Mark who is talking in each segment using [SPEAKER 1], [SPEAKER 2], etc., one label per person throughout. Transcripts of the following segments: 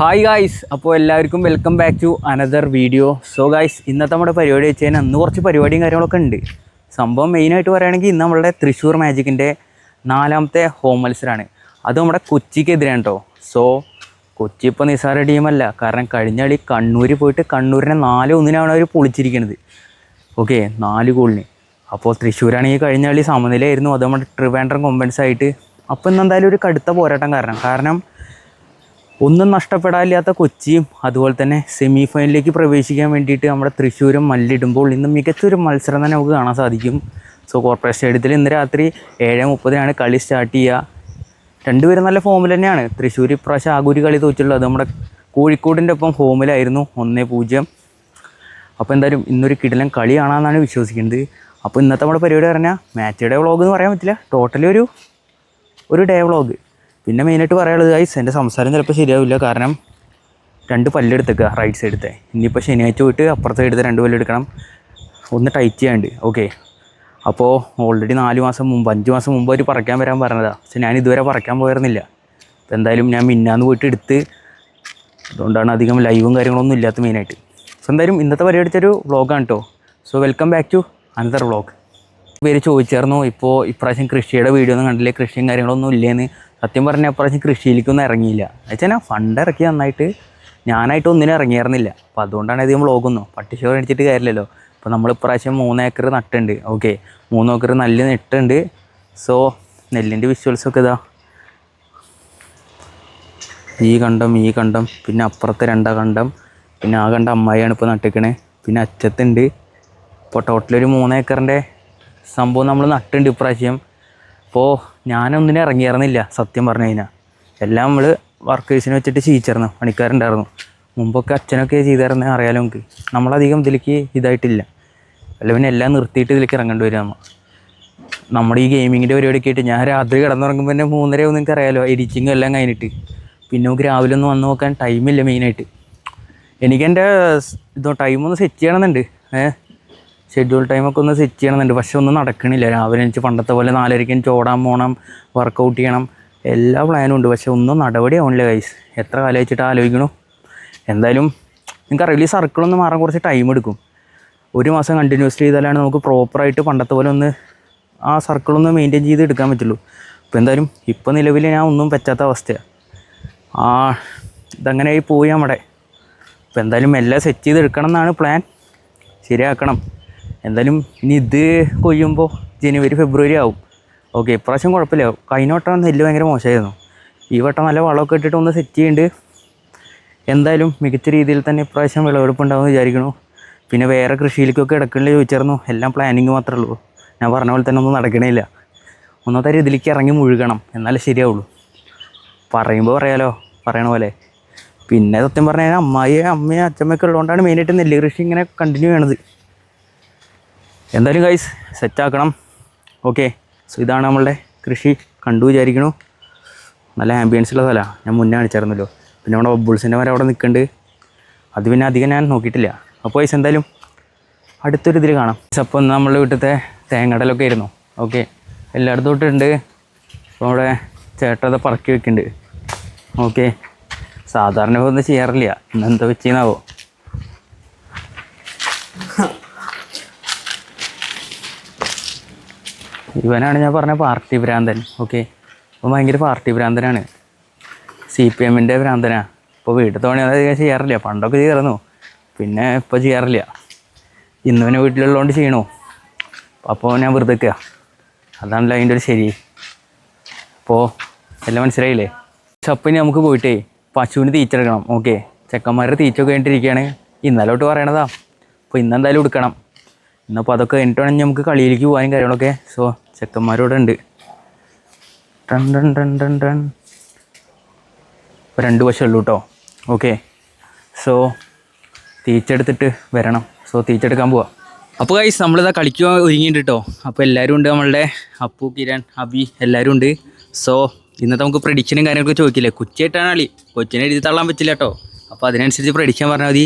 [SPEAKER 1] Hi guys അപ്പോൾ എല്ലാവർക്കും welcome back to another video so guys ഇന്നത്തെ നമ്മുടെ പരിപാടി വെച്ച് കഴിഞ്ഞാൽ അന്ന് കുറച്ച് പരിപാടിയും കാര്യങ്ങളൊക്കെ ഉണ്ട്. സംഭവം മെയിനായിട്ട് പറയുകയാണെങ്കിൽ ഇന്ന് നമ്മളുടെ തൃശ്ശൂർ മാജിക്കിന്റെ നാലാമത്തെ ഹോം മത്സരമാണ് അത് നമ്മുടെ കൊച്ചിക്കെതിരെയാണ് കേട്ടോ സോ കൊച്ചി ഇപ്പോൾ നിസ്സാര ടീമല്ല കാരണം കഴിഞ്ഞ കളി കണ്ണൂർ പോയിട്ട് കണ്ണൂരിനെ നാല് ഒന്നിനാണ് അവർ പൊളിച്ചിരിക്കുന്നത് ഓക്കെ നാല് ഗോളിന് അപ്പോൾ തൃശ്ശൂരാണെങ്കിൽ കഴിഞ്ഞ കളി സമനിലയായിരുന്നു. അത് നമ്മുടെ ട്രിവാൻഡ്രം കൊമ്പൻസ് ആയിട്ട്. അപ്പോൾ ഇന്ന് എന്തായാലും ഒരു കടുത്ത പോരാട്ടം കാരണം. കാരണം ഒന്നും നഷ്ടപ്പെടാനില്ലാത്ത കൊച്ചിയും അതുപോലെ തന്നെ സെമി ഫൈനലിലേക്ക് പ്രവേശിക്കാൻ വേണ്ടിയിട്ട് നമ്മുടെ തൃശ്ശൂരും മല്ലിടുമ്പോൾ ഇന്ന് മികച്ചൊരു മത്സരം തന്നെ നമുക്ക് കാണാൻ സാധിക്കും. സോ കോർപ്പറേഷൻ സ്റ്റേഡിയത്തിൽ ഇന്ന് രാത്രി ഏഴ് മുപ്പതിനാണ് കളി സ്റ്റാർട്ട് ചെയ്യുക. രണ്ടുപേരും നല്ല ഫോമിൽ തന്നെയാണ്. തൃശ്ശൂർ ഇപ്രാവശ്യം ആകൂരി കളി തോറ്റുള്ളത് നമ്മുടെ കോഴിക്കോടിന്റെ ഒപ്പം ഫോമിലായിരുന്നു ഒന്നേ പൂജ്യം. അപ്പോൾ എന്തായാലും ഇന്നൊരു കിടിലൻ കളി കാണാമെന്നാണ് വിശ്വസിക്കുന്നത്. അപ്പോൾ ഇന്നത്തെ നമ്മുടെ പരിപാടി പറഞ്ഞാൽ മാച്ചയുടെ വ്ളോഗ് എന്ന് പറയാൻ പറ്റില്ല. ടോട്ടലി ഒരു ഒരു ഡേ വ്ളോഗ് പിന്നെ മെയിനായിട്ട് പറയാനുള്ളത് ഗൈസ് എന്റെ സംസാരം ചിലപ്പോൾ ശരിയാവില്ല. കാരണം രണ്ട് പല്ലെടുത്തേക്കുക റൈറ്റ് സൈഡത്തെ ഇനിയിപ്പോൾ ശനിയാഴ്ച പോയിട്ട് അപ്പുറത്തെ എടുത്ത് രണ്ട് പല്ലെടുക്കണം ഒന്ന് ടൈറ്റ് ചെയ്യാണ്ട് ഓക്കെ അപ്പോൾ ഓൾറെഡി നാല് മാസം മുമ്പ് അഞ്ച് മാസം മുമ്പ് അവർ പറക്കാൻ വരാൻ പറഞ്ഞതാണ് പക്ഷെ ഞാൻ ഇതുവരെ പറക്കാൻ പോയിരുന്നില്ല. അപ്പോൾ എന്തായാലും ഞാൻ മിന്നാന്ന് പോയിട്ട് എടുത്ത് അതുകൊണ്ടാണ് അധികം ലൈവും കാര്യങ്ങളൊന്നും ഇല്ലാത്ത മെയിനായിട്ട് സോ എന്തായാലും ഇന്നത്തെ പരിപാടിച്ചൊരു വ്ളോഗാണ് കേട്ടോ so welcome back to another vlog പേര് ചോദിച്ചായിരുന്നു. ഇപ്പോൾ ഇപ്രാവശ്യം കൃഷിയുടെ വീഡിയോ ഒന്നും കണ്ടില്ലേ? കൃഷിയും കാര്യങ്ങളൊന്നും ഇല്ലേന്ന്. സത്യം പറഞ്ഞാൽ കൃഷിയിലേക്ക് കൃഷിയിലേക്കൊന്നും ഇറങ്ങിയില്ല. എന്നുവെച്ചാൽ ഞാൻ ഫണ്ട് ഇറക്കി നന്നായിട്ട്. ഞാനായിട്ട് ഒന്നിനും ഇറങ്ങിയിരുന്നില്ല. അപ്പോൾ അതുകൊണ്ടാണ് അധികം വ്ളോഗൊന്നും പട്ടിശോ അടിച്ചിട്ട് കാര്യമില്ലല്ലോ. അപ്പോൾ നമ്മൾ ഇപ്രാവശ്യം മൂന്ന് ഏക്കർ നട്ടുണ്ട്. ഓക്കെ മൂന്ന് ഏക്കർ നെല്ല് നട്ടുണ്ട്. സോ നെല്ലിന്റെ വിഷ്വൽസൊക്കെ ഇതാ. ഈ കണ്ടം ഈ കണ്ടം പിന്നെ അപ്പുറത്തെ രണ്ടാ കണ്ടം പിന്നെ ആ കണ്ട അമ്മായിയാണ് ഇപ്പോൾ നട്ടിക്കണേ. പിന്നെ അച്ചത്തുണ്ട്. ഇപ്പോൾ ടോട്ടലൊരു മൂന്ന് ഏക്കറിന്റെ സംഭവം നമ്മൾ നട്ടുണ്ട് ഇപ്രാവശ്യം. അപ്പോൾ ഞാനൊന്നിനും ഇറങ്ങിയിരുന്നില്ല സത്യം പറഞ്ഞു കഴിഞ്ഞാൽ എല്ലാം നമ്മൾ വർക്കേഴ്സിനെ വെച്ചിട്ട് ചെയ്യിച്ചിരുന്നു പണിക്കാരുണ്ടായിരുന്നു. മുമ്പൊക്കെ അച്ഛനൊക്കെ ചെയ്തിരുന്ന അറിയാലോ നമുക്ക് നമ്മളധികം ഇതിലേക്ക് ഇതായിട്ടില്ല. അല്ല പിന്നെ എല്ലാം നിർത്തിയിട്ട് ഇതിലേക്ക് ഇറങ്ങേണ്ടി വരിക നമ്മൾ നമ്മുടെ ഈ ഗെയിമിങ്ങിന്റെ പരിപാടിയൊക്കെ ആയിട്ട് ഞാൻ രാത്രി കിടന്നുറങ്ങുമ്പോൾ തന്നെ മൂന്നര ഒന്നും നിങ്ങൾക്ക് അറിയാലോ എഡിറ്റിങ്ങും എല്ലാം കഴിഞ്ഞിട്ട്. പിന്നെ നമുക്ക് രാവിലെ ഒന്ന് വന്ന് നോക്കാൻ ടൈമില്ല മെയിനായിട്ട് എനിക്കെന്റെ ഇതോ ടൈമൊന്ന് സെറ്റ് ചെയ്യണമെന്നുണ്ട്. ഏഹ്? ഷെഡ്യൂൾ ടൈമൊക്കെ ഒന്ന് സെറ്റ് ചെയ്യണമെന്നുണ്ട് പക്ഷെ ഒന്നും നടക്കണില്ല. രാവിലെ എനിക്ക് പണ്ടത്തെ പോലെ നാലരയ്ക്ക് എനിക്ക് ഓടാൻ പോകണം വർക്കൗട്ട് ചെയ്യണം. എല്ലാ പ്ലാനും ഉണ്ട്. പക്ഷെ ഒന്നും നടപടി ആവണില്ല കൈസ് എത്ര കാലം വെച്ചിട്ട് ആലോചിക്കണു? എന്തായാലും നിങ്ങൾക്കറിയില്ല ഈ സർക്കിളൊന്ന് മാറാൻ കുറച്ച് ടൈം എടുക്കും. ഒരു മാസം കണ്ടിന്യൂസ്ലി ചെയ്താലാണ് നമുക്ക് പ്രോപ്പറായിട്ട് പണ്ടത്തെ പോലെ ഒന്ന് ആ സർക്കിളൊന്ന് മെയിന്റെയിൻ ചെയ്ത് എടുക്കാൻ പറ്റുള്ളൂ. അപ്പോൾ എന്തായാലും ഇപ്പോൾ നിലവിൽ ഞാൻ ഒന്നും പറ്റാത്ത അവസ്ഥയാണ് ആ ഇതങ്ങനെയായി പോയി നമ്മുടെ. അപ്പോൾ എന്തായാലും എല്ലാം സെറ്റ് ചെയ്ത് എടുക്കണം എന്നാണ് പ്ലാൻ ശരിയാക്കണം. എന്തായാലും ഇനി ഇത് കൊയ്യുമ്പോൾ ജനുവരി ഫെബ്രുവരി ആവും. ഓക്കെ ഇപ്രാവശ്യം കുഴപ്പമില്ല. കഴിഞ്ഞ വട്ടം നെല്ല് ഭയങ്കര മോശമായിരുന്നു. ഈ വട്ടം നല്ല വളമൊക്കെ ഇട്ടിട്ട് ഒന്ന് സെറ്റ് ചെയ്യുന്നുണ്ട് എന്തായാലും മികച്ച രീതിയിൽ തന്നെ ഇപ്രാവശ്യം വിളവെടുപ്പ് വിചാരിക്കണു പിന്നെ വേറെ കൃഷിയിലേക്കൊക്കെ ഇടക്കണില്ല ചോദിച്ചായിരുന്നു. എല്ലാം പ്ലാനിങ് മാത്രമേ ഉള്ളൂ. ഞാൻ പറഞ്ഞ പോലെ തന്നെ ഒന്നും നടക്കണില്ല. ഒന്നാമത്തെ ഇതിലേക്ക് ഇറങ്ങി മുഴുകണം. എന്നാലേ ശരിയാവുള്ളൂ. പറയുമ്പോൾ പറയാലോ. പറയണ പോലെ. പിന്നെ സത്യം പറഞ്ഞു കഴിഞ്ഞാൽ അമ്മായി അമ്മയും അച്ഛമ്മയൊക്കെ ഉള്ളതുകൊണ്ടാണ് മെയിനായിട്ട് നെല്ല് കൃഷി ഇങ്ങനെ കണ്ടിന്യൂ ചെയ്യണത്. എന്തായാലും ഗൈസ് സെറ്റാക്കണം ഓക്കെ സോ ഇതാണ് നമ്മളുടെ കൃഷി കണ്ടു വിചാരിക്കണു. നല്ല ആംബിയൻസ് ഉള്ള സ്ഥലമാണ് ഞാൻ മുന്നേ കാണിച്ചായിരുന്നല്ലോ. പിന്നെ നമ്മുടെ ബബിൾസിന്റെ വരെ അവിടെ നിൽക്കുന്നുണ്ട് അത് പിന്നെ അധികം ഞാൻ നോക്കിയിട്ടില്ല. അപ്പോൾ ഗൈസ് എന്തായാലും അടുത്തൊരു ഇതിൽ കാണാം. അപ്പോൾ ഇന്ന് നമ്മളുടെ വീട്ടിലത്തെ തേങ്ങടലൊക്കെ ആയിരുന്നു. ഓക്കെ എല്ലായിടത്തും തൊട്ടുണ്ട് അപ്പോൾ അവിടെ ചേട്ടത് പറക്കി വെക്കുന്നുണ്ട് ഓക്കെ സാധാരണ ഒന്നും ചെയ്യാറില്ല. ഇന്ന് എന്താ വെച്ചീന്നാവോ? ഇവനാണ് ഞാൻ പറഞ്ഞ പാർട്ടി ഭ്രാന്തൻ ഓക്കെ അപ്പോൾ ഭയങ്കര പാർട്ടി ഭ്രാന്തനാണ്. സി പി എമ്മിന്റെ ഭ്രാന്തനാണ് ഇപ്പോൾ വീട്ടിൽ തോണി ചെയ്യാറില്ല പണ്ടൊക്കെ ചെയ്യാറുന്നു. പിന്നെ ഇപ്പോൾ ചെയ്യാറില്ല. ഇന്ന് പിന്നെ വീട്ടിലുള്ളതുകൊണ്ട് ചെയ്യണോ. അപ്പോൾ ഞാൻ വെറുതെ നിൽക്കുക അതാണല്ലോ അതിന്റെ ഒരു ശരി. അപ്പോൾ എല്ലാം മനസ്സിലായില്ലേ? ചപ്പിന് നമുക്ക് പോയിട്ടേ പശുവിന് തീറ്റെടുക്കണം ഓക്കെ ചെക്കന്മാരുടെ തീറ്റൊക്കെ കഴിഞ്ഞിട്ടിരിക്കുകയാണ്. ഇന്നലോട്ട് പറയണതാ. അപ്പോൾ ഇന്നെന്തായാലും എടുക്കണം. ഇന്നപ്പോൾ അതൊക്കെ കഴിഞ്ഞിട്ടാണെങ്കിൽ നമുക്ക് കളിയിലേക്ക് പോകാനും കാര്യങ്ങളൊക്കെ. സോ ചെക്കന്മാരോടെ ഉണ്ട് ടൺ ടൺ ടൺ ടൺ ടൺ. ഇപ്പോൾ രണ്ട് വശം ഉള്ളൂ കേട്ടോ ഓക്കെ സോ തീച്ചെടുത്തിട്ട് വരണം. സോ തീച്ചെടുക്കാൻ പോവാം. അപ്പോൾ കൈസ് നമ്മളിതാ കളിക്കുവാൻ ഒരുങ്ങിയിട്ടുണ്ട് കേട്ടോ അപ്പോൾ എല്ലാവരും ഉണ്ട് നമ്മളുടെ അപ്പു കിരൺ അബി എല്ലാവരും ഉണ്ട്. സോ ഇന്നത്തെ നമുക്ക് പ്രഡിക്ഷനും കാര്യങ്ങളൊക്കെ ചോദിക്കില്ലേ? കൊച്ചിയായിട്ടാണ് കളി. കൊച്ചിനെ എഴുതി തള്ളാൻ പറ്റില്ല കേട്ടോ അപ്പോൾ അതിനനുസരിച്ച് പ്രഡിക്ഷൻ പറഞ്ഞാൽ മതി.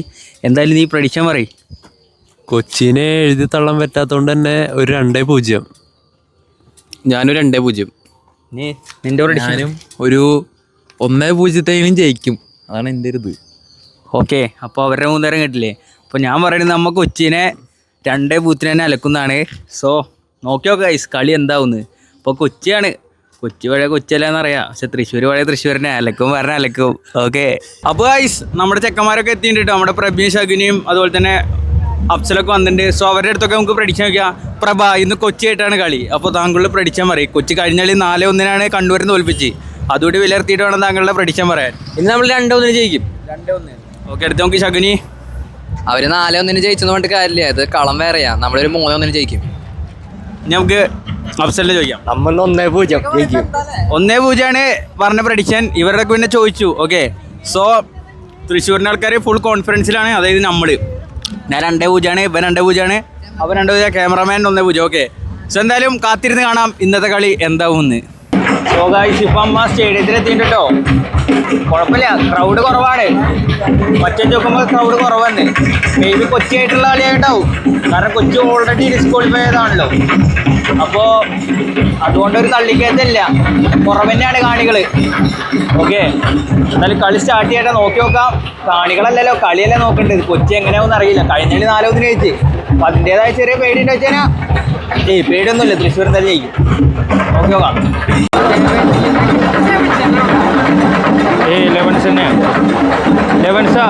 [SPEAKER 1] എന്തായാലും നീ പ്രഡിക്ഷൻ പറയും.
[SPEAKER 2] കൊച്ചിനെ എഴുതി തള്ളാൻ പറ്റാത്തതുകൊണ്ട് തന്നെ ഒരു രണ്ടേ പൂജ്യം.
[SPEAKER 3] ഞാനൊരു രണ്ടേ പൂജ്യം.
[SPEAKER 1] നീ നിന്റെ പ്രഡിക്ഷൻ
[SPEAKER 2] ഞാനും ഒരു ഒന്നേ പൂജ്യത്തേനും ജയിക്കും.
[SPEAKER 4] അതാണ് എന്റെ ഒരു ഇത്.
[SPEAKER 5] ഓക്കെ അപ്പോൾ അവരുടെ മൂന്നേരം കേട്ടില്ലേ? അപ്പോൾ ഞാൻ പറയുന്നത് നമ്മ കൊച്ചിനെ രണ്ടേ പൂത്തിന് തന്നെ അലക്കുന്നതാണ്. സോ നോക്കി നോക്കുക ഗൈസ് കളി എന്താവുന്നു? അപ്പോൾ കൊച്ചിയാണ്. കൊച്ചി പഴയ കൊച്ചിയല്ലെന്ന് അറിയാം പക്ഷെ തൃശ്ശൂർ പഴയ തൃശ്ശൂരിനെ അലക്കും പറഞ്ഞ അലക്കും. ഓക്കെ അപ്പോൾ ഗൈസ് നമ്മുടെ ചെക്കന്മാരൊക്കെ എത്തിയിട്ടുണ്ട് നമ്മുടെ പ്രബീൻ ശകുനിയും അതുപോലെ തന്നെ അഫ്സലൊക്കെ വന്നിട്ടുണ്ട്. സോ അവരുടെ അടുത്തൊക്കെ നമുക്ക് പ്രഡിക്ഷൻ നോക്കിയാൽ പ്രഭ ഇന്ന് കൊച്ചിയായിട്ടാണ് കളി. അപ്പോൾ താങ്കളുടെ പ്രഡിക്ഷൻ പറയും. കൊച്ചി കഴിഞ്ഞ കളി നാല് ഒന്നിനാണ് കണ്ണൂരിൽ തോൽപ്പിച്ച്. അതുകൂടി വിലയിരുത്തിയിട്ട് വേണം താങ്കളുടെ പ്രഡിക്ഷൻ പറയാൻ.
[SPEAKER 4] ഇന്ന് നമ്മൾ രണ്ടൊന്നിന് ജയിക്കും.
[SPEAKER 5] രണ്ടേ ഒന്ന് ഓക്കെ അടുത്ത് നോക്കി ശകുനി.
[SPEAKER 4] അവർ നാലേ ഒന്നിന് ജയിച്ചെന്ന് പറഞ്ഞിട്ട് കാര്യമില്ല. ഇത് കളം വേറെയാ. നമ്മളൊരു മൂന്നേ ഒന്നിന് ജയിക്കും.
[SPEAKER 5] ഇനി നമുക്ക് അഫ്സലിനെ ചോദിക്കാം.
[SPEAKER 3] നമ്മൾ ഒന്നേ പൂജ്യം ജയിക്കും.
[SPEAKER 5] ഒന്നേ പൂജ്യമാണ് പറഞ്ഞ പ്രഡിക്ഷൻ ഇവരുടെ പിന്നെ ചോദിച്ചു. ഓക്കെ സോ തൃശ്ശൂരിന്റെ ആൾക്കാർ ഫുൾ കോൺഫിഡൻസിലാണ് അതായത് നമ്മൾ ഞാൻ രണ്ടേ പൂജ്യമാണ് ഇവൻ രണ്ടേ പൂജ്യമാണ് അവൻ രണ്ടേ പൂജ്യം ക്യാമറമാൻ ഒന്നേ പൂജ്യം ഓക്കെ സോ എന്തായാലും കാത്തിരുന്ന് കാണാം ഇന്നത്തെ കളി എന്താവുമെന്ന് സോ ഗായ്സ് ഇപ്പം അമ്മ എത്തിയിട്ടുണ്ട് കേട്ടോ കുഴപ്പമില്ല ക്രൗഡ് കുറവാണ്. മറ്റേ നോക്കുമ്പോൾ ക്രൗഡ് കുറവാണ്. മേ ബി കൊച്ചി ആയിട്ടുള്ള കളിയായിട്ടാവും കാരണം കൊച്ചി ഓൾറെഡി ഡിസ്ക്വാളിഫൈ ചെയ്താണല്ലോ. അപ്പോൾ അതുകൊണ്ട് ഒരു തള്ളിക്കയറ്റമില്ല. കുറവ് തന്നെയാണ് കാണികൾ ഓക്കെ എന്നാലും കളി സ്റ്റാർട്ട് ചെയ്യട്ടെ നോക്കി നോക്കാം. കാണികളല്ലല്ലോ കളിയല്ലേ നോക്കേണ്ടത്. കൊച്ചി എങ്ങനെയാവും അറിയില്ല. കഴിഞ്ഞ നാലോ നാലോന്നിന് ജയിച്ച്. അപ്പം അതിന്റെതായ ചെറിയ പേടിയുണ്ട് വെച്ചാൽ ഏയ് പേടിയൊന്നുമില്ല. തൃശ്ശൂർ തന്നെ ജയിക്കും. നോക്കി നോക്കാം. ഏയ് ലെവൻസ് തന്നെയാണ് ലെവൻസാ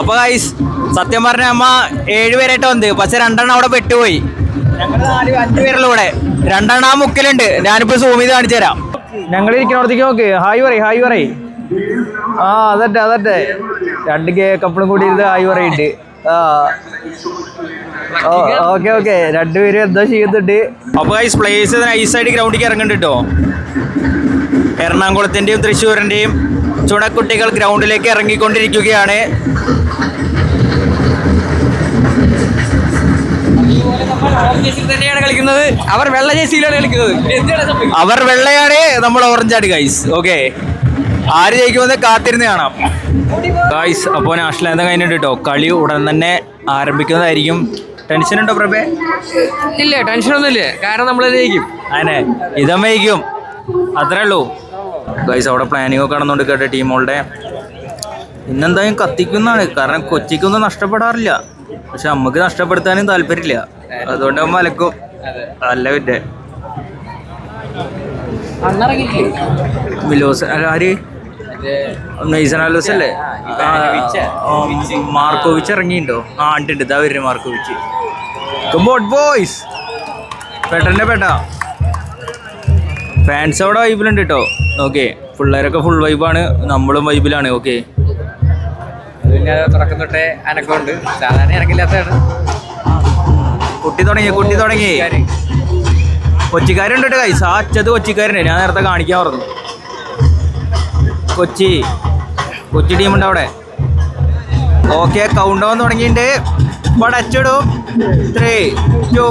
[SPEAKER 5] അപ്പൊ ഗൈസ് സത്യം പറഞ്ഞ അമ്മ ഏഴുപേരായിട്ട് വന്ന്. പക്ഷെ രണ്ടെണ്ണം അവിടെ പെട്ടുപോയി. ഞങ്ങൾ നാല് അഞ്ചു ഇവിടെ. രണ്ടെണ്ണം മുക്കിലുണ്ട്. ഞാനിപ്പോ സൂം ചെയ്ത് കാണിച്ചു തരാം. ഞങ്ങൾ ഇരിക്കണോടത്തേക്ക് നോക്ക്. ഹായ് പറയ് ഹായ് പറയ്. ആ അതട്ടെ അതട്ടെ. രണ്ട് കപ്പിളും കൂടി ഇരുന്ന് ഹായ് പറയുണ്ട്. ആ. Okay okay. രണ്ടുപേരും എന്താ ചെയ്യുന്നുണ്ട്? അപ്പൊ ഗൈസ് പ്ലേസ് നൈസായിട്ട് ഗ്രൗണ്ടിലേക്ക് ഇറങ്ങുന്നുണ്ട് കേട്ടോ എറണാകുളത്തിന്റെയും തൃശ്ശൂരിന്റെയും ചുണക്കുട്ടികൾ ഗ്രൗണ്ടിലേക്ക് ഇറങ്ങിക്കൊണ്ടിരിക്കുകയാണ്.
[SPEAKER 4] കളിക്കുന്നത് അവർ വെള്ള ജേഴ്സിയിലാണ് കളിക്കുന്നത്
[SPEAKER 5] അവർ വെള്ളയാണ് നമ്മൾ ഓറഞ്ചാണ് ഗൈസ് ഓക്കെ ആര് ജയിക്കുമെന്ന് കാത്തിരുന്ന് കാണാം. ഗൈസ് അപ്പോൾ നാഷണൽ എന്താ കഴിഞ്ഞിട്ട് കേട്ടോ കളി ഉടൻ തന്നെ ആരംഭിക്കുന്നതായിരിക്കും. ടെൻഷൻ ഉണ്ടോ പ്രഭേ?
[SPEAKER 4] ഇല്ല ടെൻഷൻ ഒന്നുമില്ല കാരണം നമ്മൾ ജയിക്കും.
[SPEAKER 5] അങ്ങനെ ഇതമ്മയ്ക്കും അത്രേ ഉള്ളൂ. ഗൈസ് അവിടെ പ്ലാനിങ് ഒക്കെ നടന്നുകൊണ്ട് കേട്ടോ ടീമുകളുടെ ഇന്നെന്തായാലും കത്തിക്കുന്നതാണ്. കാരണം കൊച്ചിക്കൊന്നും നഷ്ടപ്പെടാറില്ല. പക്ഷെ നമുക്ക് നഷ്ടപ്പെടുത്താനും താല്പര്യമില്ല. അതുകൊണ്ട് മലക്കും നല്ല അല്ല പിന്നെ മിലോസ് ആര്? അല്ലേ? മാർക്കോവിച്ച് ഇറങ്ങിയിട്ടുണ്ടോ? ആ ഉണ്ട് ഇതാ വരുന്നത് മാർക്കോവിച്ച്. കമ്പോട്ട് ബോയ്സ് പെട്ടെന്നെ പെട്ട. ഫാൻസ് അവിടെ വൈബിലുണ്ട് കേട്ടോ ഓക്കെ പിള്ളേരൊക്കെ ഫുൾ വൈബാണ് നമ്മളും വൈബിലാണ് ഓക്കെ
[SPEAKER 4] തുറക്കുന്നൊട്ടേ അനക്കമുണ്ട്. സാധാരണ ഇറങ്ങില്ലാത്തതാണ്.
[SPEAKER 5] കുട്ടി തുടങ്ങി കുട്ടി തുടങ്ങി. കൊച്ചിക്കാരുണ്ട് കേട്ടോ കൈ സാച്ചത് കൊച്ചിക്കാരുണ്ട്. ഞാൻ നേരത്തെ കാണിക്കാൻ പറഞ്ഞു. കൊച്ചി. കൊച്ചി ടീമുണ്ട് അവിടെ. ഓക്കെ കൗണ്ട് ഡൗൺ തുടങ്ങിയിട്ടുണ്ട് വടച്ചിടും ത്രീ ടു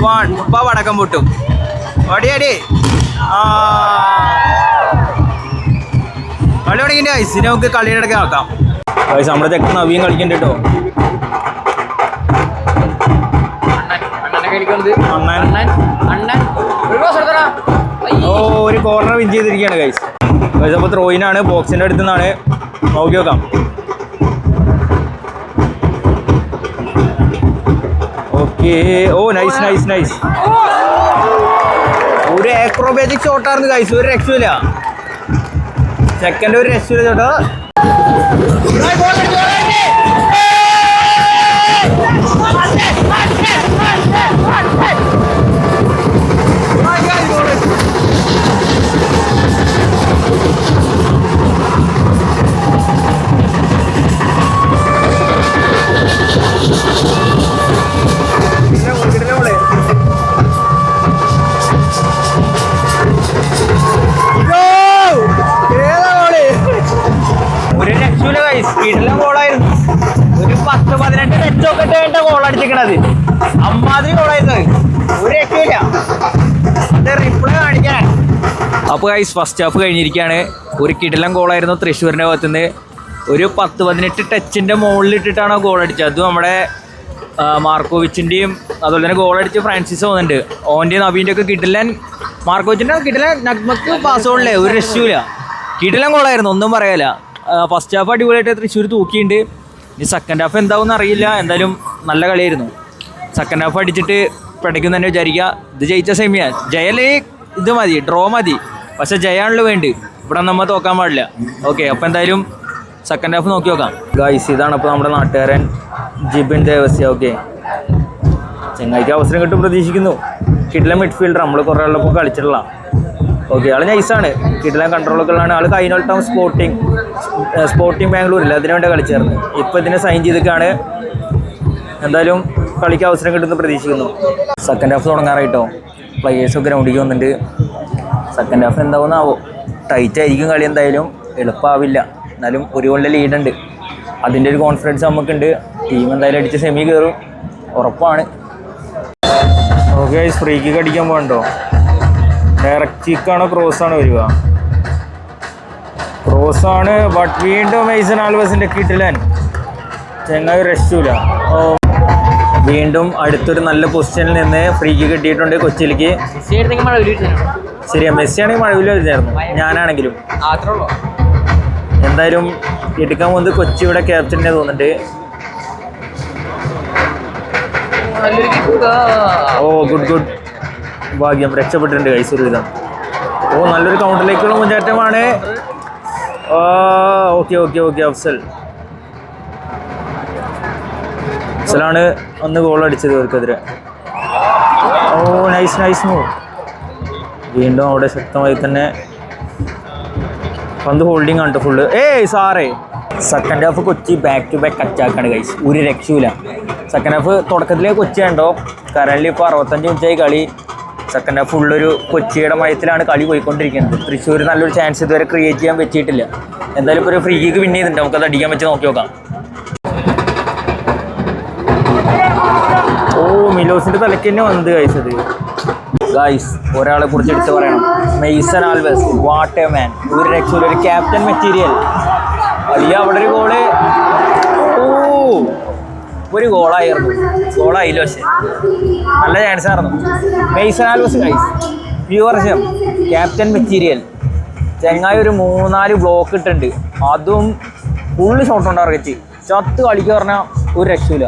[SPEAKER 5] വൺ ഇപ്പൊ വടക്കം പൊട്ടും. അടി അടി. ആ. കളി തുടങ്ങിയിട്ട് ഐസിനെ നമുക്ക് കളിയുടെ ഇടയ്ക്ക് ആക്കാം. നമ്മുടെ തെക്ക് നവീൻ കളിക്കുന്നുണ്ട് കേട്ടോ.
[SPEAKER 4] അണ്ണനെ കളിക്കുന്നത്
[SPEAKER 5] അണ്ണൻ.
[SPEAKER 4] അണ്ണൻ. അണ്ണൻ.
[SPEAKER 5] ഓ ഒരു കോർണർ വിൻ ചെയ്തിരിക്കുകയാണ് ഗൈസ് ഗൈസ് അപ്പോൾ ത്രോയിനാണ് ബോക്സിന്റെ അടുത്ത് നിന്നാണ്. നോക്കി നോക്കാം. ഓക്കെ ഓ നൈസ് നൈസ് നൈസ് ഒരു ആക്രോബാറ്റിക് ഷോട്ടായിരുന്നു ഗൈസ് ഒരു രക്ഷയില്ല സെക്കൻഡ് ഒരു രക്ഷയില്ല ചോട്ടോ. അപ്പോൾ ഗൈസ് ഫസ്റ്റ് ഹാഫ് കഴിഞ്ഞിരിക്കുകയാണ് ഒരു കിടിലം ഗോളായിരുന്നു തൃശ്ശൂരിന്റെ ഭാഗത്തുനിന്ന്. ഒരു പത്ത് പതിനെട്ട് ടച്ചിന്റെ മുകളിലിട്ടിട്ടാണ് ഗോൾ അടിച്ചത്. അത് നമ്മുടെ മാർക്കോവിച്ചിന്റെയും അതുപോലെ തന്നെ ഗോൾ അടിച്ച് ഫ്രാൻസിസ് പോകുന്നുണ്ട് ഓന്റെയും നബീന്റെ ഒക്കെ കിടിലൻ മാർക്കോവിച്ചിന്റെ കിടിലൻ നഗ്മക്ക് പാസ് ഗോളിലേ ഒരു രക്ഷയില്ല കിടിലൻ ഗോളായിരുന്നു ഒന്നും പറയാല്ല. ഫസ്റ്റ് ഹാഫ് അടിപൊളിയായിട്ട് തൃശ്ശൂർ തൂക്കിയിട്ടുണ്ട്. ഇനി സെക്കൻഡ് ഹാഫ് എന്താവും അറിയില്ല. എന്തായാലും നല്ല കളിയായിരുന്നു. സെക്കൻഡ് ഹാഫ് അടിച്ചിട്ട് പിടയ്ക്കും തന്നെ വിചാരിക്കുക. ഇത് ജയിച്ച സെമിയാണ് ജയലേ ഇത് മതി. ഡ്രോ മതി. പക്ഷെ ജയാണല്ലോ വേണ്ടി. ഇവിടെ നമ്മൾ തോക്കാൻ പാടില്ല. ഓക്കെ അപ്പോൾ എന്തായാലും സെക്കൻഡ് ഹാഫ് നോക്കി നോക്കാം. ഗൈസ് ഇതാണ് അപ്പോൾ നമ്മുടെ നാട്ടുകാരൻ ജിബിൻ ദേവസ്യ. ഓക്കെ ചെങ്ങായിക്ക് അവസരം കിട്ടും പ്രതീക്ഷിക്കുന്നു. കിഡിലെ മിഡ്ഫീൽഡർ നമ്മൾ കുറേ ആളിപ്പോൾ കളിച്ചിട്ടുള്ള. ഓക്കെ ആൾ നൈസാണ് കിഡിലെ കൺട്രോളൊക്കെ ഉള്ളതാണ്. ആൾ ടൗൺ സ്പോർട്ടിങ് സ്പോർട്ടിങ് ബാംഗ്ലൂരിൽ അതിനു വേണ്ടി കളിച്ചായിരുന്നു ഇപ്പോൾ ഇതിനെ സൈൻ ചെയ്തിട്ടാണ് എന്തായാലും കളിക്ക് അവസരം കിട്ടുമെന്ന് പ്രതീക്ഷിക്കുന്നു. സെക്കൻഡ് ഹാഫ് തുടങ്ങാറായിട്ടോ? പ്ലേയേഴ്സ് ഗ്രൗണ്ടിലേക്ക് വന്നിട്ടുണ്ട്. Second half എന്താവുന്നാവോ? ടൈറ്റ് ആയിരിക്കും കളി എന്തായാലും. എളുപ്പമാവില്ല എന്നാലും ഒരു ഗോളിന്റെ ലീഡുണ്ട് അതിന്റെ ഒരു കോൺഫിഡൻസ് നമുക്കുണ്ട്. ടീം എന്തായാലും അടിച്ച് സെമി കയറും ഉറപ്പാണ്. ഓക്കെ ഫ്രീ കിക്ക് അടിക്കാൻ പോകണ്ടോ? ഡയറക്റ്റ് കിക്കാണോ ക്രോസ് ആണ് വരിക. ക്രോസ് ആണ് ബട്ട് വീണ്ടും മെയ്സൺ ആൽവസിന്റെ കിട്ടില്ല ചെങ്ങായി രക്ഷൂല ഓ വീണ്ടും അടുത്തൊരു നല്ല പൊസിഷനിൽ നിന്ന് ഫ്രീ കിക്ക് കിട്ടിയിട്ടുണ്ട് കൊച്ചിയിലേക്ക്. ശരിയാ മെസ്സി ആണെങ്കിൽ മഴവിൽ വരുന്നായിരുന്നു ഞാനാണെങ്കിലും എന്തായാലും എടുക്കാൻ പോകുന്നത് കൊച്ചി ഇവിടെ ക്യാപ്റ്റനെ തോന്നുന്നുണ്ട്. ഓ ഗുഡ് ഗുഡ് ഭാഗ്യം. രക്ഷപ്പെട്ടിട്ടുണ്ട് കൈസൂർ വിധം. ഓ നല്ലൊരു കൗണ്ടറിലേക്കുള്ള മുന്നേറ്റമാണ്. Okay okay okay Afzal. അഫ്സലാണ് ഒന്ന് ഗോൾ അടിച്ചത് ഇവർക്കെതിരെ. ഓ നൈസ് നൈസ് മൂവ് വീണ്ടും അവിടെ ശക്തമായി തന്നെ പന്ത് ഹോൾഡിംഗ് ആണ് ഫുള്ള് ഏയ് സാറേ. Second half Kochi back to back അറ്റാക്കാണ് guys ഒരു രക്ഷയില്ല സെക്കൻഡ് ഹാഫ് തുടക്കത്തിലേ കൊച്ചി ഉണ്ടോ കറൻലി ഇപ്പോൾ അറുപത്തഞ്ച് മിനിറ്റായി കളി. സെക്കൻഡ് ഹാഫ് ഫുള്ളൊരു കൊച്ചിയുടെ മയത്തിലാണ് കളി പോയിക്കൊണ്ടിരിക്കുന്നത്. തൃശ്ശൂർ നല്ലൊരു ചാൻസ് ഇതുവരെ ക്രിയേറ്റ് ചെയ്യാൻ പറ്റിയിട്ടില്ല. എന്തായാലും ഇപ്പോൾ ഒരു ഫ്രീക്ക് വിൻ ചെയ്തിട്ടുണ്ട്. നമുക്കത് അടിക്കാൻ വെച്ച് നോക്കി നോക്കാം. മിലോസിന്റെ തലയ്ക്ക് തന്നെ വന്നത് കഴിച്ചത് ഗൈസ് ഒരാളെ കുറിച്ച് എടുത്ത് പറയണം. Mason Alves what a man ഒരു രക്ഷ ഒരു ക്യാപ്റ്റൻ മെറ്റീരിയൽ വലിയ അവിടെ ഒരു ഗോൾ ഓ ഒരു ഗോളായിരുന്നു ഗോളായില്ല പക്ഷേ. നല്ല ചാൻസ് ആയിരുന്നു. മെയ്സൺ ആൽവസ് ഗൈസ് പ്യുവർഷം ക്യാപ്റ്റൻ മെറ്റീരിയൽ ചെങ്ങായി ഒരു മൂന്നാൽ ബ്ലോക്ക് ഇട്ടുണ്ട് അതും ഫുള്ള് ഷോട്ട് ടാർഗറ്റ് ചത്ത് കളിക്കുക പറഞ്ഞാൽ ഒരു രക്ഷയില്ല.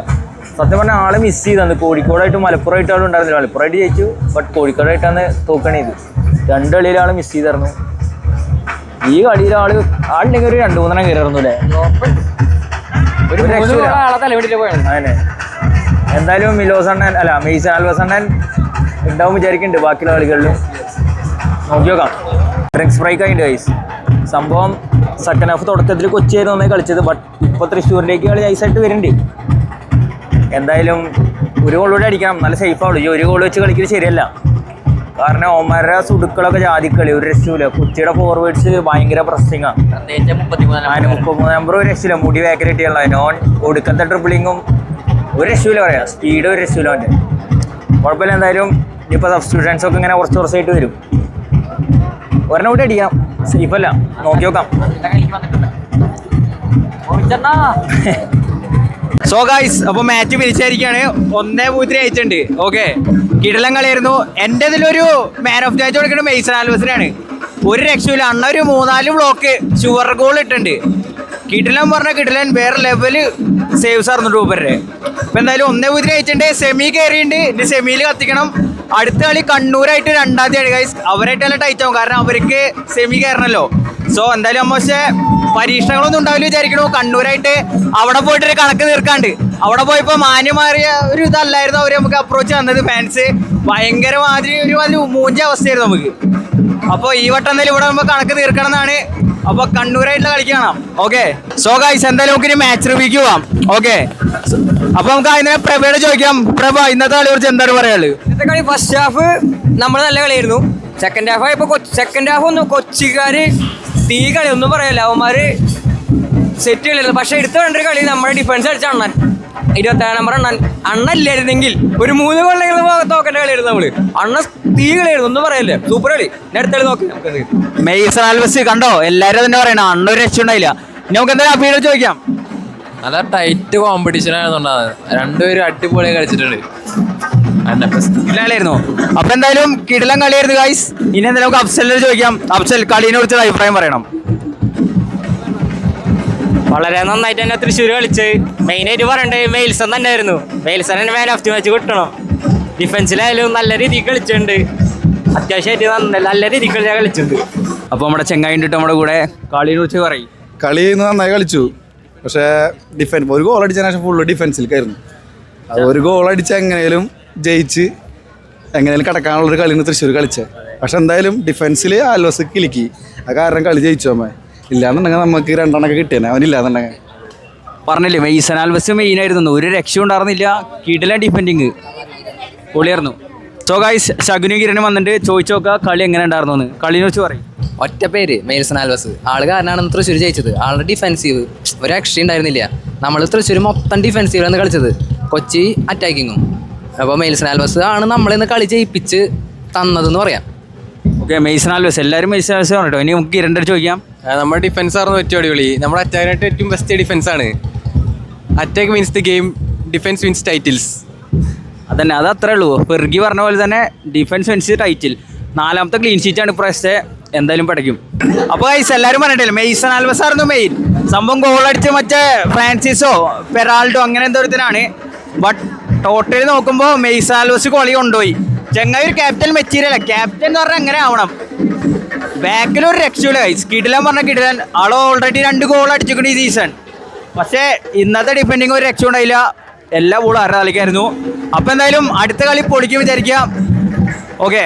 [SPEAKER 5] സത്യം പറഞ്ഞാൽ ആളെ മിസ് ചെയ്താണ് കോഴിക്കോടായിട്ട് മലപ്പുറമായിട്ട് ആൾ ഉണ്ടായിരുന്നില്ല. മലപ്പുറമായിട്ട് ജയിച്ചു ബട്ട് കോഴിക്കോടായിട്ടാണ് തോക്കണേ ഇത്. രണ്ട് കളിയിൽ ആൾ മിസ് ചെയ്തായിരുന്നു. ഈ കളിയിൽ ആൾ ആളുണ്ടെങ്കിൽ ഒരു രണ്ട് മൂന്നെണ്ണം കയറിയിരുന്നു അല്ലേ? അതന്നെ. എന്തായാലും മിലോസ് അണ്ണൻ അല്ല മെയ്സൺ ആൽവസ് അണ്ണൻ ഉണ്ടാവും വിചാരിക്കുന്നുണ്ട് ബാക്കിയുള്ള കളികളിലും. നോക്കി നോക്കാം. ഡ്രിങ്ക്സ് ബ്രേക്ക് ആയിട്ട് ഗൈസ് സംഭവം സെക്കൻഡ് ഹാഫ് തുടക്കത്തിൽ കൊച്ചിയായിരുന്നു നന്നായി കളിച്ചത് ബട്ട് ഇപ്പോൾ തൃശ്ശൂരിലേക്ക് കളി ഐസായിട്ട് വരുന്നുണ്ട്. എന്തായാലും ഒരു ഗോൾ കൂടി അടിക്കണം. നല്ല സേഫ് ആവുള്ളൂ. ഈ ഒരു ഗോൾ വെച്ച് കളിക്കുന്നത് ശരിയല്ല. കാരണം ഒമാരുടെ സുടുക്കളൊക്കെ ജാതിക്കളി. ഒരു രക്ഷയില്ല കുറ്റിയുടെ ഫോർവേഡ്സ് ഭയങ്കര പ്രസ്സിങ്ങാണ് അതിന് മുപ്പത്തിമൂന്ന് നമ്പർ ഒരു രക്ഷയില്ല. മുടി വേക്കൽ കിട്ടിയുള്ള നോൺ ഒടുക്കത്തെ ട്രിപ്പിളിങ്ങും ഒരു രക്ഷയില്ല പറയാം. സ്പീഡ് ഒരു രക്ഷയില്ല അവന്റെ. കുഴപ്പമില്ല. എന്തായാലും ഇനിയിപ്പോൾ സബ്സ്റ്റിറ്റ്യൂഷൻസ് ഒക്കെ ഇങ്ങനെ കുറച്ച് കുറച്ചായിട്ട് വരും. ഒരെണ്ണം കൂടി അടിക്കാം. സേഫല്ല നോക്കി നോക്കാം. സോ ഗൈസ് അപ്പൊ മാച്ച് പിരിച്ചായിരിക്കാണ് ഒന്നേ പൂത്തിരി അയച്ചിട്ടുണ്ട് ഓക്കെ കിടലം കളിയായിരുന്നു. എന്റെ ഇതിലൊരു മാൻ ഓഫ് ദി മാച്ച് കൊടുക്കുന്നത് മെയ്സൺ ആൽവസിനാണ്. ഒരു രക്ഷയില്ല അണ്ണ ഒരു മൂന്നാൽ ബ്ലോക്ക് ഷുവർ ഗോൾ ഇട്ടുണ്ട് കിടിലൻ പറഞ്ഞ കിടലൻ വേറെ ലെവൽ സേവ്സ് ആയിരുന്നു ടൂപ്പറിന്റെ അപ്പൊ എന്തായാലും ഒന്നേ പൂജ്യത്തിന് അയച്ചിട്ടുണ്ട് സെമി കയറിയിട്ടുണ്ട് ഇനി സെമിയിൽ കത്തിക്കണം. അടുത്ത കളി കണ്ണൂരായിട്ട് രണ്ടാം തീയതി ഗൈസ് അവരായിട്ട് നല്ല ടൈറ്റ് ആവും. കാരണം അവർക്ക് സെമി കയറണല്ലോ സോ എന്തായാലും നമ്മ പക്ഷേ പരീക്ഷണങ്ങളൊന്നും ഉണ്ടാവില്ല വിചാരിക്കണു. കണ്ണൂരായിട്ട് അവിടെ പോയിട്ട് ഒരു കണക്ക് തീർക്കാണ്ട്. അവിടെ പോയപ്പോ മാന്യമാറിയ ഒരു ഇതല്ലായിരുന്നു അവർ നമുക്ക് അപ്രോച്ച് തന്നത്. ഫാൻസ് ഭയങ്കര മാതിരി ഒരു മാതിരി മൂഞ്ച അവസ്ഥയായിരുന്നു നമുക്ക്. അപ്പോൾ ഈ വട്ടം എന്തായാലും ഇവിടെ നമുക്ക് കണക്ക് തീർക്കണം എന്നാണ്. അപ്പൊ കണ്ണൂരായിട്ടുള്ള കളി കാണാം. ഓക്കെ സോ ഗൈസ് എന്തായാലും നമുക്ക് ഇനി മാച്ച് റിവ്യൂക്ക് പോവാം. ഓക്കെ അപ്പൊ നമുക്ക് അതിനെ പ്രഭയോട് ചോദിക്കാം. പ്രഭ ഇന്നത്തെ കളി കുറിച്ച് എന്താണ് പറയാനുള്ളത്?
[SPEAKER 6] ഇന്നത്തെ കളി ഫസ്റ്റ് ഹാഫ് നമ്മൾ നല്ല കളിയായിരുന്നു. സെക്കൻഡ് ഹാഫ് ആയപ്പോ സെക്കൻഡ് ഹാഫ് ഒന്ന് കൊച്ചിക്കാർ തീ കളി ഒന്നും പറയല്ല. അവന്മാര് സെറ്റ് കളിയായിരുന്നു. പക്ഷെ എടുത്തു കണ്ടൊരു കളി നമ്മുടെ ഡിഫൻസ് അടിച്ച അണ്ണൻ. ഇരുപത്തേഴാം നമ്പർ അണ്ണൻ. അണ്ണല്ലായിരുന്നെങ്കിൽ ഒരു മൂന്ന് കൊല്ലെങ്കിലും തോക്കേണ്ട കളിയായിരുന്നു നമ്മൾ അണ്ണ തീ കളിയായിരുന്നു. ഒന്നും പറയല്ലേ. സൂപ്പർ കളി. അടുത്ത കളി നോക്കാം. നമുക്കത്
[SPEAKER 5] മെയ്സൺ ആൽവസ് കണ്ടോ? എല്ലാരും തന്നെ പറയണ. അണ്ണൊരു രക്ഷ ഉണ്ടായില്ല. നമുക്ക് എന്തായാലും അപ്പീഡ് ചോദിക്കാം.
[SPEAKER 3] നല്ല ടൈറ്റ് കോമ്പറ്റീഷൻ ആയിരുന്നു രണ്ടുപേരും അടിപൊളിയായി കളിച്ചിട്ടുണ്ട്. എന്നെ ായിരുന്നു
[SPEAKER 5] അപ്പൊ എന്തായാലും കിടിലം കളിയായിരുന്നു ഗൈസ് ഇനി എന്തായാലും നമുക്ക് അഫ്സലിനോട് ചോദിക്കാം. അഫ്സൽ കളിനെ കുറിച്ച് അഭിപ്രായം പറയണം.
[SPEAKER 7] വളരെ നന്നായിട്ട് തന്നെ തൃശ്ശൂർ കളിച്ച്. മെയിനായിട്ട് പറയണ്ടേ മെയിൽസൺ തന്നെ ആയിരുന്നു മെയിൽസൺ തന്നെ മാൻ ഓഫ് ദി മാച്ച് കിട്ടണം. ഡിഫൻസിലായാലും നല്ല രീതിയിൽ കളിച്ചിട്ടുണ്ട്. അത്യാവശ്യമായിട്ട് നല്ല രീതിയിൽ കളിച്ചാൽ കളിച്ചിട്ടുണ്ട്.
[SPEAKER 5] അപ്പൊ നമ്മുടെ ചെങ്ങായി നമ്മുടെ കൂടെ. കളിയെ കുറിച്ച് പറയും.
[SPEAKER 8] കളി നന്നായി കളിച്ചു. പക്ഷേ ഡിഫൻസ് ഒരു ഗോൾ അടിച്ചതിന് ശേഷം ഫുള്ള് ഡിഫൻസിലേക്കായിരുന്നു അത് ഒരു ഗോൾ അടിച്ച് എങ്ങനെയും ജയിച്ച് എങ്ങനെയാലും കടക്കാനുള്ളൊരു കളിയാണ് തൃശ്ശൂർ കളിച്ചത് പക്ഷെ എന്തായാലും ഡിഫൻസിൽ ആൽവസ് കിളിക്കി ആ കാരണം കളി ജയിച്ചു അമ്മ. ഇല്ലാന്നുണ്ടെങ്കിൽ നമുക്ക് രണ്ടെണ്ണൊക്കെ കിട്ടിയേനെ. അവനില്ലാന്നുണ്ടെങ്കിൽ
[SPEAKER 5] പറഞ്ഞില്ലേ മെയ്സൺ ആൽവസ് മെയിൻ ആയിരുന്നു. ഒരു രക്ഷ ഉണ്ടായിരുന്നില്ല. കിടിലം ഡിഫെൻഡിങ് പൊളിയായിരുന്നു. സോ ഗായ് ശകുനി കിരണ് വന്നിട്ട് ചോദിച്ചു നോക്കുക കളി എങ്ങനെ ഉണ്ടായിരുന്നു എന്ന്. കളിനെ വെച്ച് പറയും.
[SPEAKER 4] ഒറ്റ പേര് മെയിൽസൺ ആൽവസ്. ആൾ കാരണമാണ് തൃശ്ശൂർ ജയിച്ചത്. ആളുടെ ഡിഫൻസീവ് ഒരു രക്ഷ ഉണ്ടായിരുന്നില്ല. നമ്മൾ തൃശ്ശൂർ മൊത്തം ഡിഫെൻസീവിലാണ് കളിച്ചത്. കൊച്ചി അറ്റാക്കിങ്ങും അപ്പോൾ മെയിൽസൺ ആൽവസ് ആണ് നമ്മളിന്ന് കളി ജയിപ്പിച്ച് തന്നതെന്ന് പറയാം.
[SPEAKER 5] ഓക്കെ മെയ്സൺ ആൽവസ് എല്ലാവരും മെയ്സൺ ആൽവസ് പറഞ്ഞിട്ടോ? ഇനി നമുക്ക് ഇരണ്ടടി ചോദിക്കാം.
[SPEAKER 9] നമ്മുടെ ഡിഫൻസ് ആയിരുന്നു ഏറ്റവും അടിപൊളി. നമ്മുടെ അറ്റാക്കിനായിട്ട് ഏറ്റവും ബെസ്റ്റ് ഡിഫൻസ് ആണ്. Attack means the game defence wins titles
[SPEAKER 5] അതന്നെ അത് അത്രേ ഉള്ളൂ. പെർഗി പറഞ്ഞ പോലെ തന്നെ ഡിഫൻസ് വിൻസ് ടൈറ്റിൽ നാലാമത്തെ ക്ലീൻ ഷീറ്റ് ആണ് ഇപ്രാവശ്യത്തെ എന്തായാലും പഠിക്കും അപ്പോൾ ഐസ് എല്ലാവരും പറഞ്ഞിട്ടില്ല മെയ്സൺ ആൽവസ് ആയിരുന്നു മെയിൻ സംഭവം ഗോൾ അടിച്ച് മറ്റേ ഫ്രാൻസിസോ പെറാൾഡോ അങ്ങനെ എന്തോരത്തിനാണ് ബട്ട് ടോട്ടൽ നോക്കുമ്പോൾ മെയ്സാലോസ് കൊളി കൊണ്ടുപോയി. ചെങ്ങായി ഒരു ക്യാപ്റ്റൻ മെച്ചീരിയല്ല? ക്യാപ്റ്റൻ എന്ന് പറഞ്ഞാൽ എങ്ങനെ ആവണം. ബാക്കിൽ ഒരു രക്ഷയില്ല കിടിലൻ പറഞ്ഞ കിടിലൻ ആൾ ഓൾറെഡി രണ്ട് ഗോൾ അടിച്ചിട്ടുണ്ട് ഈ സീസൺ പക്ഷേ ഇന്നത്തെ ഡിഫെൻഡിങ് ഒരു രക്ഷ ഉണ്ടായില്ല. എല്ലാ ബോളും ആരുടെ കളിക്കായിരുന്നു അപ്പോൾ എന്തായാലും അടുത്ത കളി പൊളിക്കും വിചാരിക്കാം ഓക്കെ